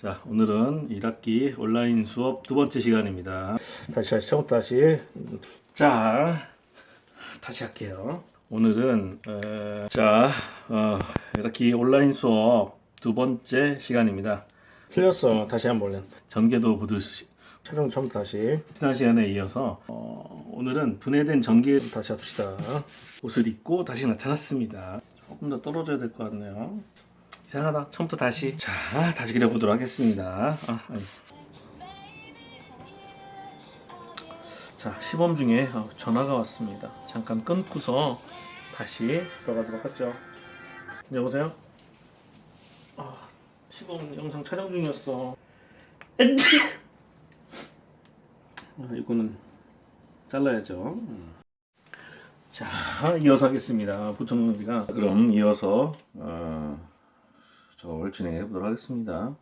자, 오늘은 1학기 온라인 수업 두 번째 시간입니다. 다시 다시 처음부터 다시. 자, 다시 할게요. 오늘은 에, 자, 어, 1학기 온라인 수업 두 번째 시간입니다. 틀렸어. 다시 한번. 전개도 보듯이 촬영 처음부터 다시. 지난 시간에 이어서 어, 오늘은 분해된 전개 다시 합시다. 옷을 입고 다시 나타났습니다. 조금 더 떨어져야 될 것 같네요. 이상하다. 처음부터 다시. 자, 다시 그려보도록 하겠습니다. 아, 아니. 자, 시범 중에 어, 전화가 왔습니다. 잠깐 끊고서 다시 들어가도록 하죠. 여보세요? 아, 시범 영상 촬영 중이었어. 아, 이거는 잘라야죠. 음. 자, 이어서 하겠습니다. 보통 우리가 그럼 이어서 어, 저걸 진행해 보도록 하겠습니다.